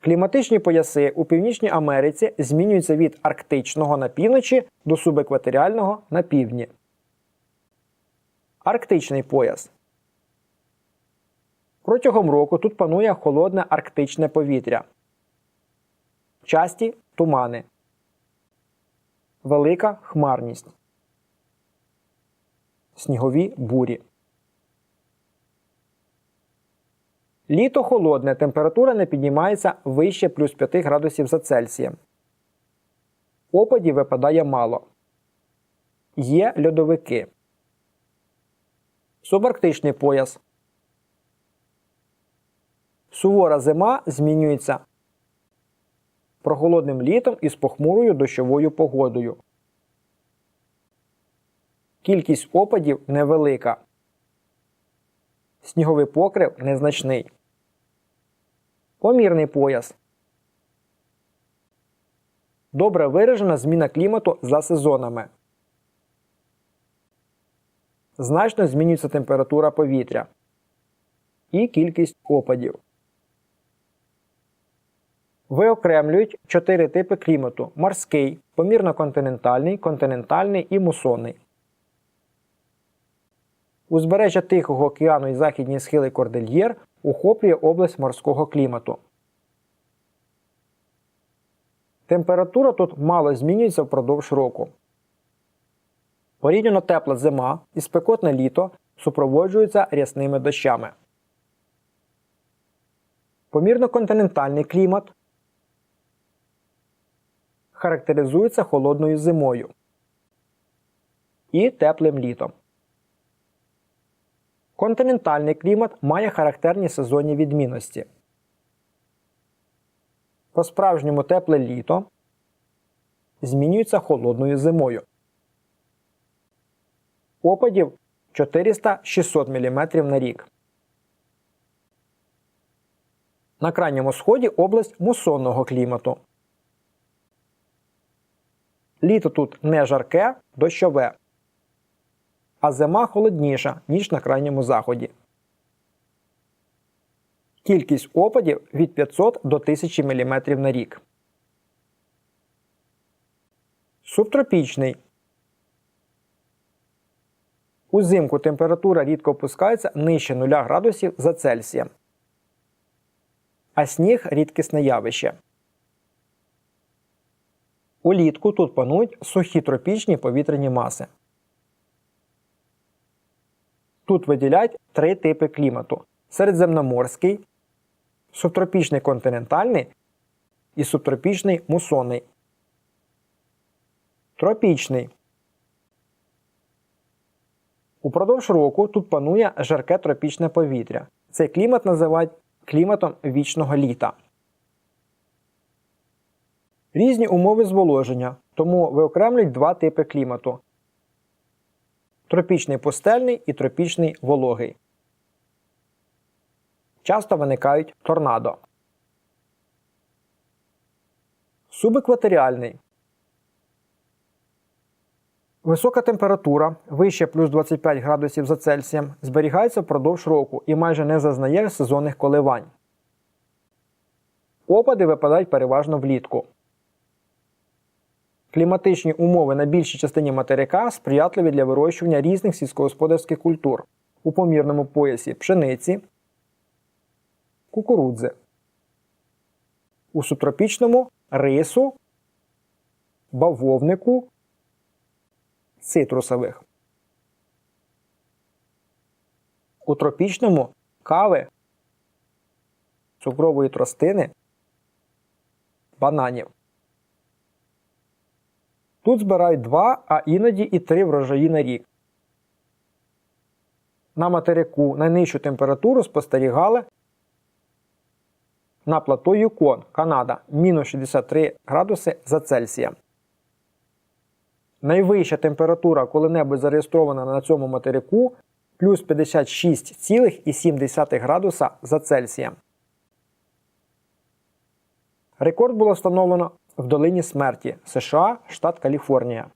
Кліматичні пояси у Північній Америці змінюються від арктичного на півночі до субекваторіального на півдні. Арктичний пояс. Протягом року тут панує холодне арктичне повітря. Часті тумани. Велика хмарність. Снігові бурі. Літо холодне, температура не піднімається вище плюс 5 градусів за Цельсієм. Опадів випадає мало. Є льодовики. Субарктичний пояс. Сувора зима змінюється прохолодним літом із похмурою дощовою погодою. Кількість опадів невелика. Сніговий покрив незначний. Помірний пояс. Добре виражена зміна клімату за сезонами. Значно змінюється температура повітря і кількість опадів. Виокремлюють чотири типи клімату: морський, помірно-континентальний, континентальний і мусонний. Узбережжя Тихого океану і західні схили Кордильєр охоплює область морського клімату. Температура тут мало змінюється впродовж року. Порівняно тепла зима і спекотне літо супроводжуються рясними дощами. Помірно-континентальний клімат характеризується холодною зимою і теплим літом. Континентальний клімат має характерні сезонні відмінності. По справжньому тепле літо змінюється холодною зимою. Опадів 400-600 мм на рік. На крайньому сході область мусонного клімату. Літо тут не жарке, дощове, а зима холодніша, ніж на крайньому заході. Кількість опадів від 500 до 1000 мм на рік. Субтропічний. Узимку температура рідко опускається нижче 0 градусів за Цельсієм. А сніг рідкісне явище. Улітку тут панують сухі тропічні повітряні маси. Тут виділяють три типи клімату: середземноморський, субтропічний континентальний і субтропічний мусонний. Тропічний. Упродовж року тут панує жарке тропічне повітря. Цей клімат називають кліматом вічного літа. Різні умови зволоження, тому виокремлюють два типи клімату тропічний пустельний і тропічний вологий. Часто виникають торнадо. Субекваторіальний. Висока температура вище плюс 25 градусів за Цельсієм зберігається впродовж року і майже не зазнає сезонних коливань. Опади випадають переважно влітку. Кліматичні умови на більшій частині материка сприятливі для вирощування різних сільськогосподарських культур у помірному поясі пшениці, кукурудзи, у субтропічному рису, бавовнику, цитрусових. У тропічному кави, цукрової тростини, бананів. Тут збирають два, а іноді і три врожаї на рік. На материку найнижчу температуру спостерігали на плато Юкон, Канада, мінус 63 градуси за Цельсієм. Найвища температура коли-небудь зареєстрована на цьому материку плюс 56,7 градуса за Цельсієм. Рекорд було встановлено в долині смерті США, штат Каліфорнія.